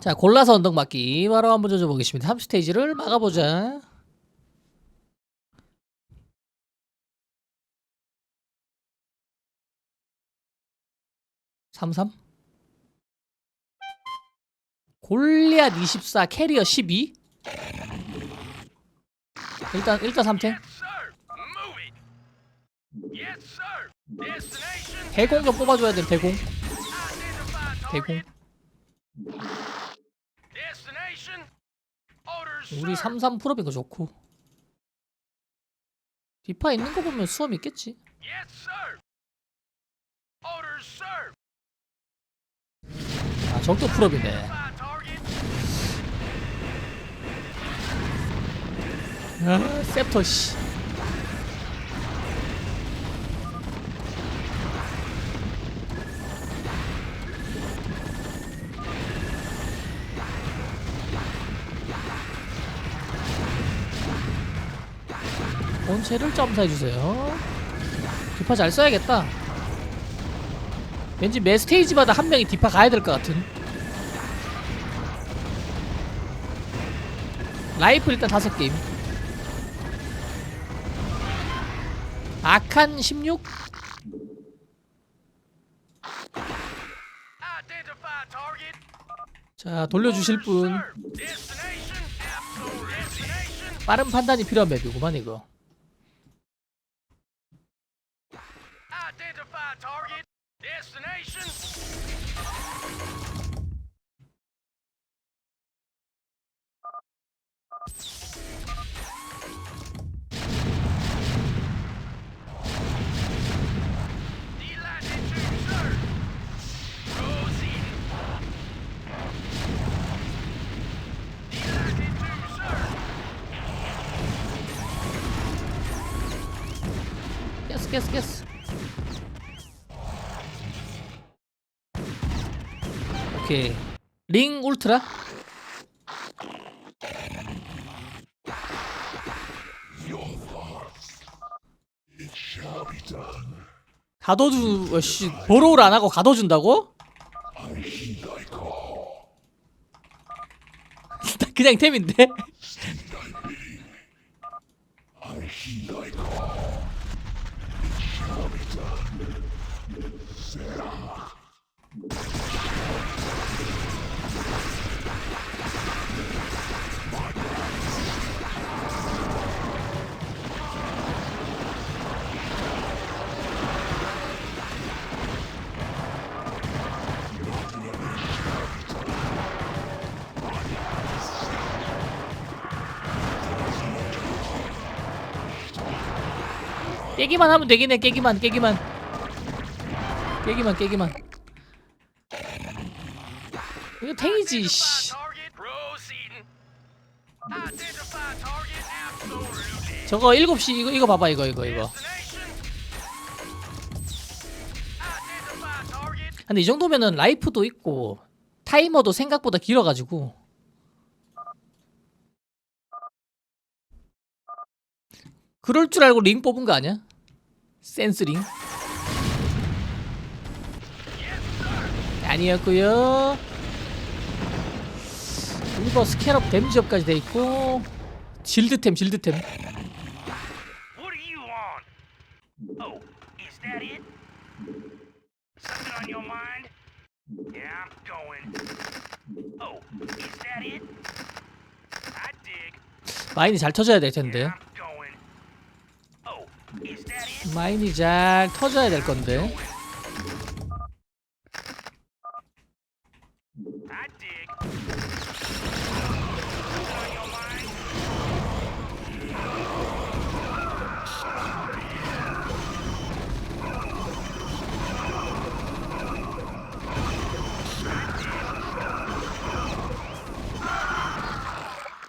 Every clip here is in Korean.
자 골라서 언덕 맞기 바로 한번 조져 보겠습니다 3스테이지를 막아보자 삼삼 골리앗 24 캐리어 12 일단 일단 3탱 Sir, move it. Yes, sir. Destination. 대공 좀 뽑아줘야 돼 대공 대공 우리 sir. 33 풀업인 거 좋고 디파 있는 거 보면 수험 있겠지. 아 적도 풀업이네. 아 셉터 씨 본체를 점사해주세요. 디파 잘 써야겠다. 왠지 매 스테이지마다 한 명이 디파 가야 될 것 같은. 라이프 일단 다섯 게임. 아칸 16 Identify target. 자 돌려주실 분. 빠른 판단이 필요한 맵이구만 이거 깨스 깨스 오케이 링 울트라 가둬주 어, 씨 보로를 안 하고 가둬준다고? 그냥 템인데? 깨기만 하면 되긴 해 깨기만 깨기만 깨기만 깨기만 이거 탱이지 씨. Identify target absolutely. 저거 7시 이거 이거 봐봐 이거 이거 이거 target. 근데 이 정도면은 라이프도 있고 타이머도 생각보다 길어가지고 그럴 줄 알고 링 뽑은 거 아니야? 센스 링 아니었고요 리버 스캐럽 데미지업까지 돼 있고 질드템 질드템? Oh. Oh. 마인이 잘 터져야 될 텐데 마인이 잘 터져야 될 건데?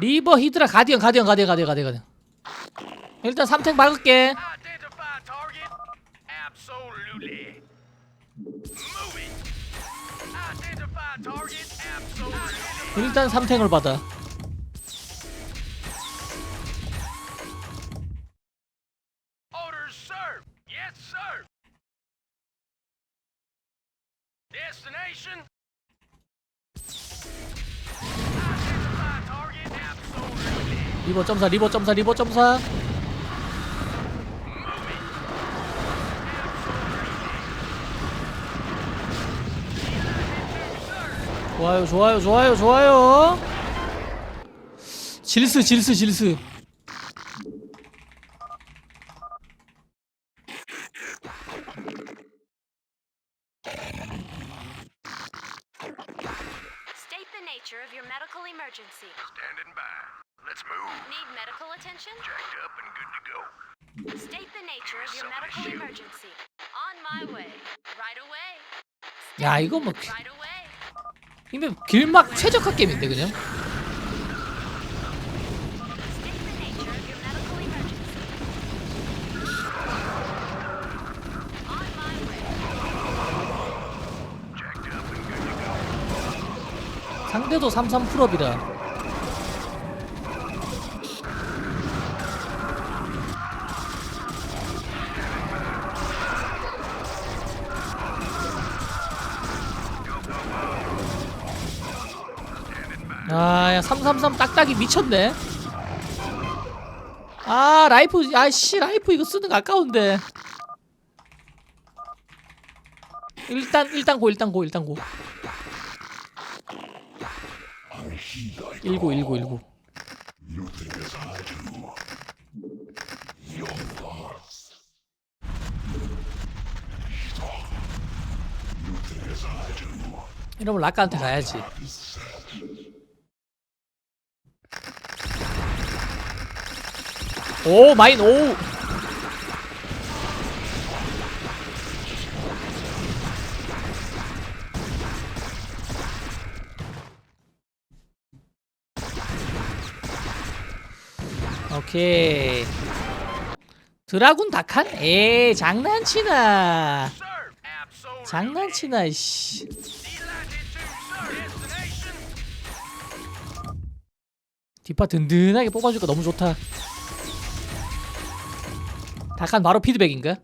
리버 히드라 가디언 가디언 가디언 가디언 가디언 일단 3탱 박을게 일단 3탱을 받아. 리버 점사 리버 점사 리버 점사. 좋아요 좋아요 좋아요 좋아요 질스 질스 질스 State the nature of your medical emergency. Standing by. Let's move. Need medical attention? Jacked up and good to go. State the nature of your medical emergency. On my way. Right away. 야 이거 뭐. 이게 길막 최적화 게임인데 그냥. 상대도 33 풀업이라 아야 333 딱딱이 미쳤네. 아 라이프 아씨 라이프 이거 쓰는 거 아까운데. 일단 일단 고 일단 고 일단 고. 19 19 19 이러면 라카한테 가야지 오 마인 오 오케이 드라군 다칸? 에이 장난치나. 장난치나 씨. 디파 든든하게 뽑아주니까 너무 좋다 다칸 바로 피드백인가?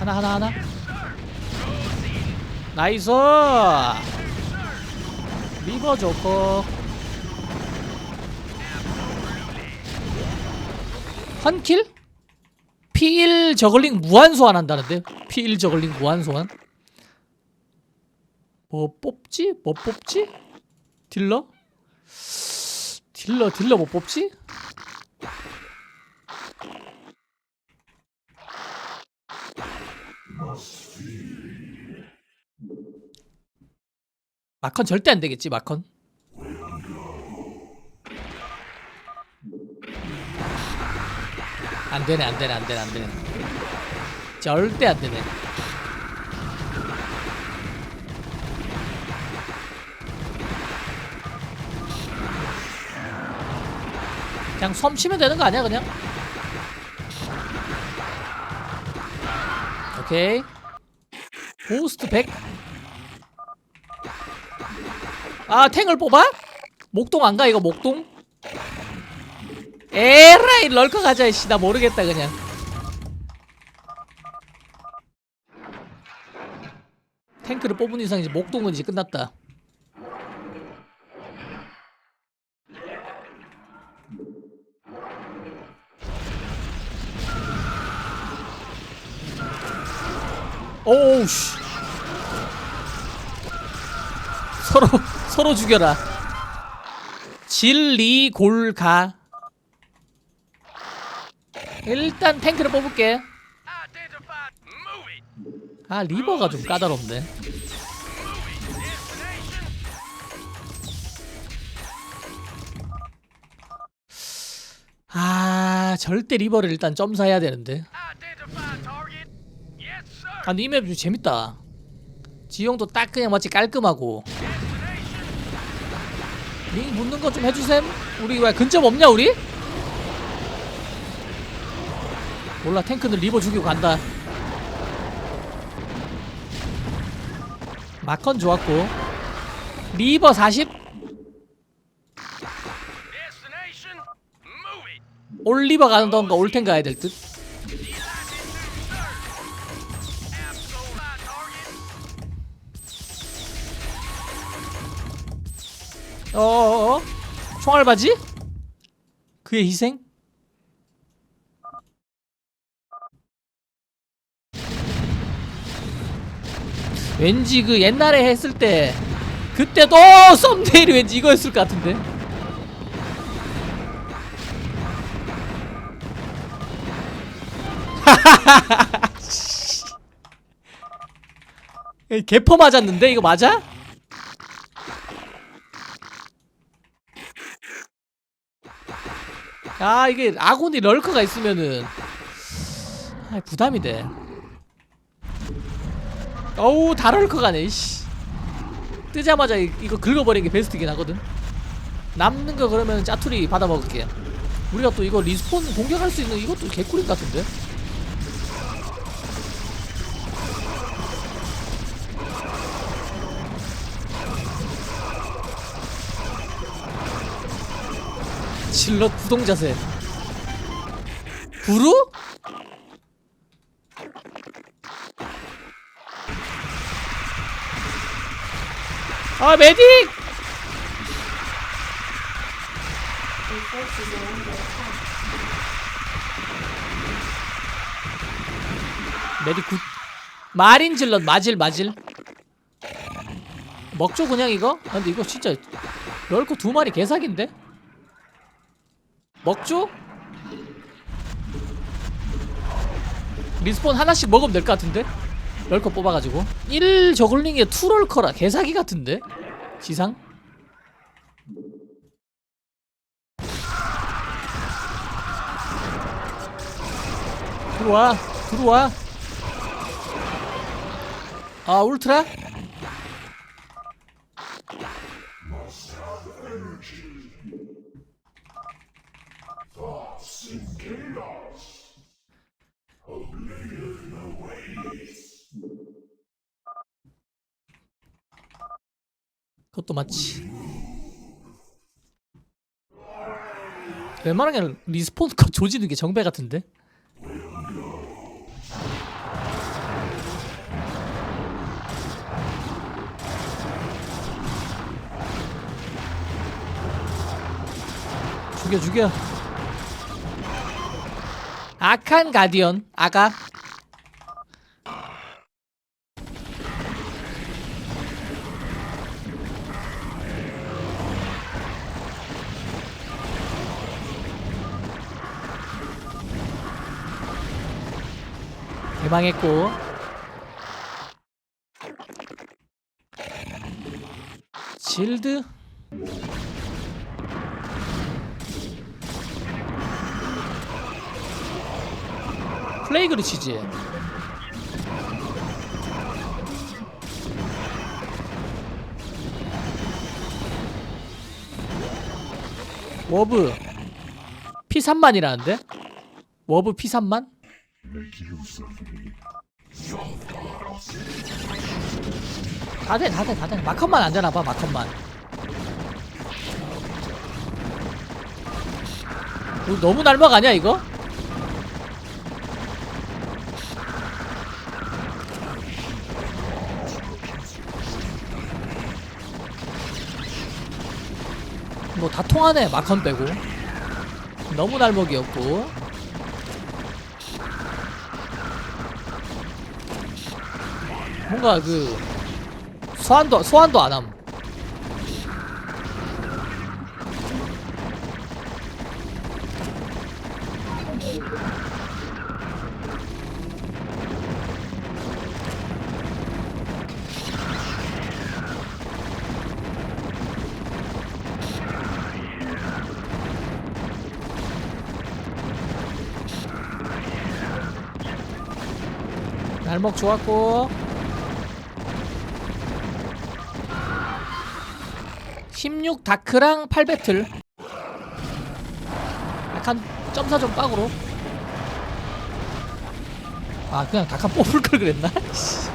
하나 하나 하나 나이스 리버 좋고 헌킬? P1 저글링 무한 소환한다는데? P1 저글링 무한 소환? 뭐 뽑지? 뭐 뽑지? 딜러? 딜러 딜러 뭐 뽑지? 마컨 절대 안 되겠지 마컨 안 되네 안 되네 안 되네 안 되네 절대 안 되네 그냥 섬 치면 되는 거 아니야 그냥 오케이 고스트 100 아, 탱을 뽑아? 목동 안 가, 이거 목동? 에라이, 럴커 가자, 이씨. 나 모르겠다, 그냥. 탱크를 뽑은 이상 이제 목동은 이제 끝났다. 오우, 씨. 서로 서로 죽여라. 진리골가. 일단 탱크를 뽑을게. 아 리버가 좀 까다롭네. 아 절대 리버를 일단 점사해야 되는데. 아 근데 이맵 좀 재밌다. 지형도 딱 그냥 마치 깔끔하고. 링 붙는 거 좀 해주셈. 우리 왜 근접 없냐 우리? 몰라 탱크는 리버 죽이고 간다. 마컨 좋았고 리버 40 Destination. Move it. 올리버 가던가 올텐 가야 될 듯. 어어어 총알바지? 그의 희생? 왠지 그 옛날에 했을 때 그때도 썸네일이 왠지 이거였을 것 같은데 개퍼 맞았는데 이거 맞아? 아 이게 아군이 럴커가 있으면은. 아 부담이 돼. 어우 다 럴커가네 이씨. 뜨자마자 이- 이거 긁어버리는 게 베스트긴 하거든. 남는 거 그러면 짜투리 받아먹을게. 우리가 또 이거 리스폰 공격할 수 있는 이것도 개꿀인 것 같은데 질럿 구동 자세 구루? 아 메딕! 메딕 굿 마린 질럿 마질 마질 먹죠 그냥 이거? 아, 근데 이거 진짜 럴코 두 마리 개사기인데? 먹죠? 리스폰 하나씩 먹으면 될 것 같은데? 럴커 뽑아가지고 1 저글링에 2 럴커라 개사기 같은데? 지상? 들어와 들어와 아 울트라? 그것도 맞지. 웬만하면 리스폰 거 조지는 게 정배 같은데? 죽여 죽여. 악한 가디언 아가 대망했고 실드 플레이그를 치지 워브 P3만이라는데? 워브 P3만? 다돼 다돼 다돼 마컨만 안 되나봐 마컨만. 이거 너무 날막 아니야 이거? 뭐 다 통하네 마컨 빼고. 너무 날먹이었고 뭔가 그 소환도 소환도 안함. 날먹 좋았고 16 다크랑 8배틀 약간 점사 좀 빡으로 아 그냥 다카 뽑을 걸 그랬나? 씨.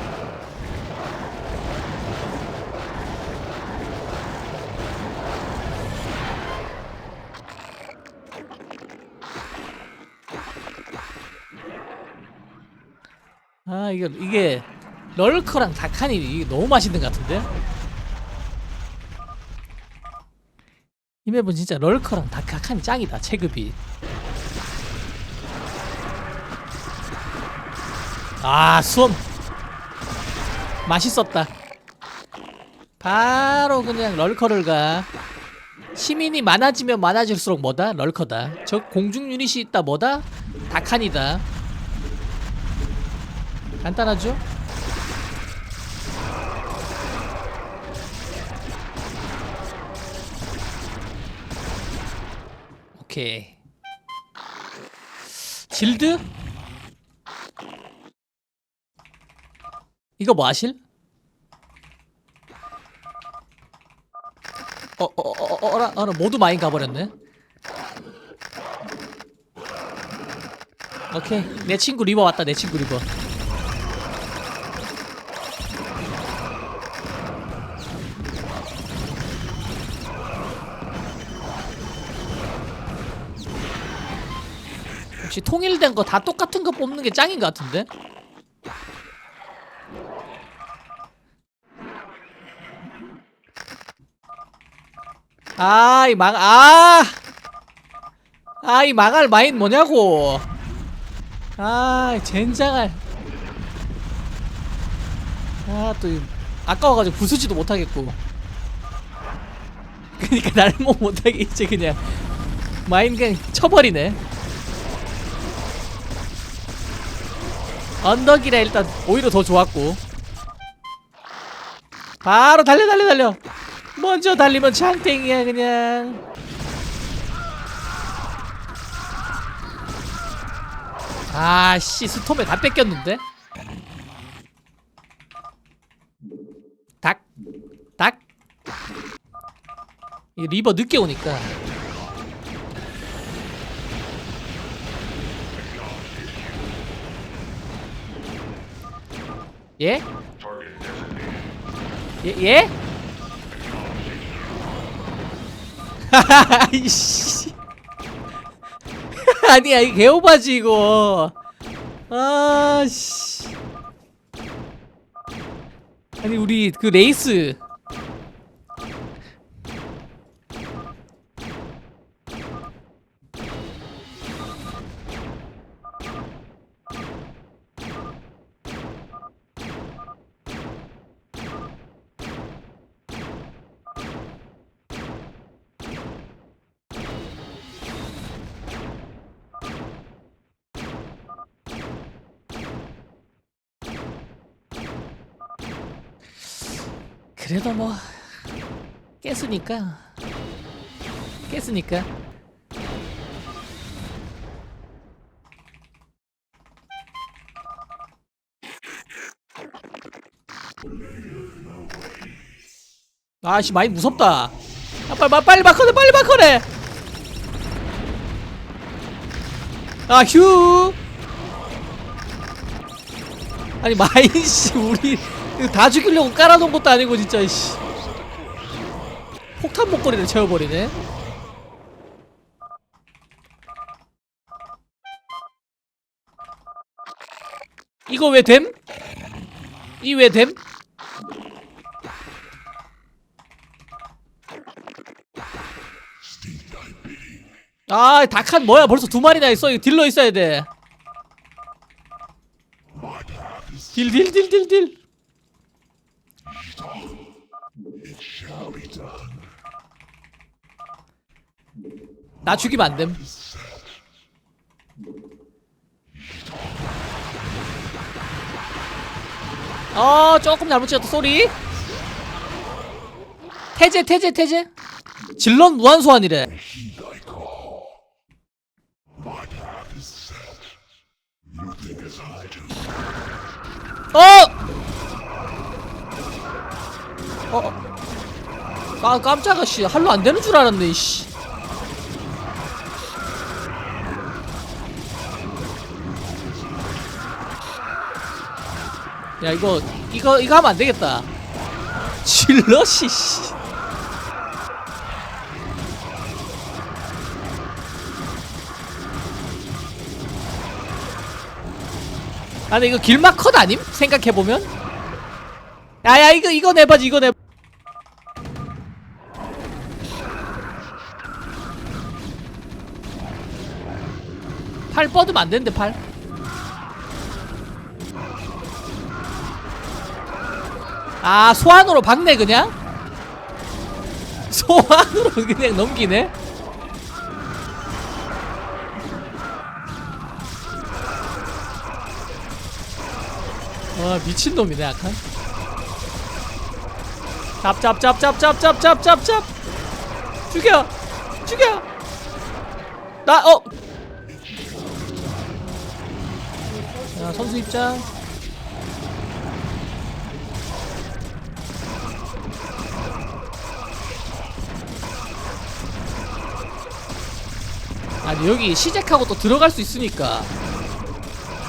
아 이게 이게 럴커랑 다칸이 이게 너무 맛있는 것 같은데? 맵은 진짜 럴커랑 다카칸이 짱이다 체급이 아 수험 맛있었다 바로 그냥 럴커를 가 시민이 많아지면 많아질수록 뭐다? 럴커다 저 공중 유닛이 있다 뭐다? 다칸이다 간단하죠? 오케이 질드? 이거 뭐 하실? 어, 어, 어, 어, 어라, 어라, 모두 마인 가버렸네. 오케이, 내 친구 리버 왔다, 내 친구 리버. 역시 통일된 거 다 똑같은 거 뽑는 게 짱인 것 같은데? 아, 이 망, 아! 아, 이 망할 마인 뭐냐고! 아, 이 젠장할. 아, 또, 이- 아까워가지고 부수지도 못하겠고. 그니까 날뭐 못하게 이제 그냥 마인 그냥 쳐버리네. 언덕이라 일단 오히려 더 좋았고. 바로 달려, 달려, 달려! 먼저 달리면 장땡이야 그냥 아씨 스톰에 다 뺏겼는데 닭 닭. 이 리버 늦게 오니까 예? 예? 예? 이씨. 아니야 이 개오바지 이거. 아씨. 아니 우리 그 레이스 그래도 뭐 깼으니까. 깼으니까. 아씨 많이 무섭다. 아, 빨리 빨리 바꿔내 빨리 바꿔내 아휴. 아니 마인 씨 우리 다 죽이려고 깔아놓은 것도 아니고 진짜 씨 폭탄 목걸이를 채워버리네 이거 왜 됨? 이 왜 됨? 아, 닭한 뭐야? 벌써 두 마리나 있어. 이거 딜러 있어야 돼. 딜, 딜, 딜, 딜, 딜. 나 죽이면 안 됨. 어, 조금 잘못 찍었다. 쏘리. 태제, 태제, 태제. 질런 무한 소환이래. 어! 어? 아 깜짝아 씨 할로 안 되는 줄 알았네 씨. 야 이거 이거 이거 하면 안 되겠다. 질러시 씨. 아 근데 이거 길막 컷 아님? 생각해보면? 야야 이거 이거 내봐지 이거 내 팔 뻗으면 안 되는데 팔 아 소환으로 박네 그냥? 소환으로 그냥 넘기네? 와 미친놈이네 약간. 짭짭짭짭짭짭짭짭짭 죽여! 죽여! 나 어. 자 선수 입장. 아니 여기 시작하고 또 들어갈 수 있으니까.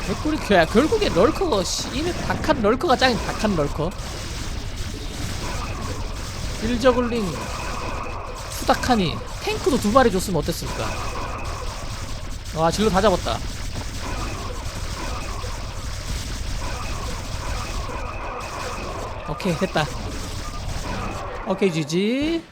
개꿀이 야 결국에 럴커가 씨, 이미 박한 럴커가 짱인 박한 럴커. 일저글링 투닥하니 탱크도 두 마리 줬으면 어땠을까? 와 질러 다 잡았다. 오케이 됐다. 오케이 지지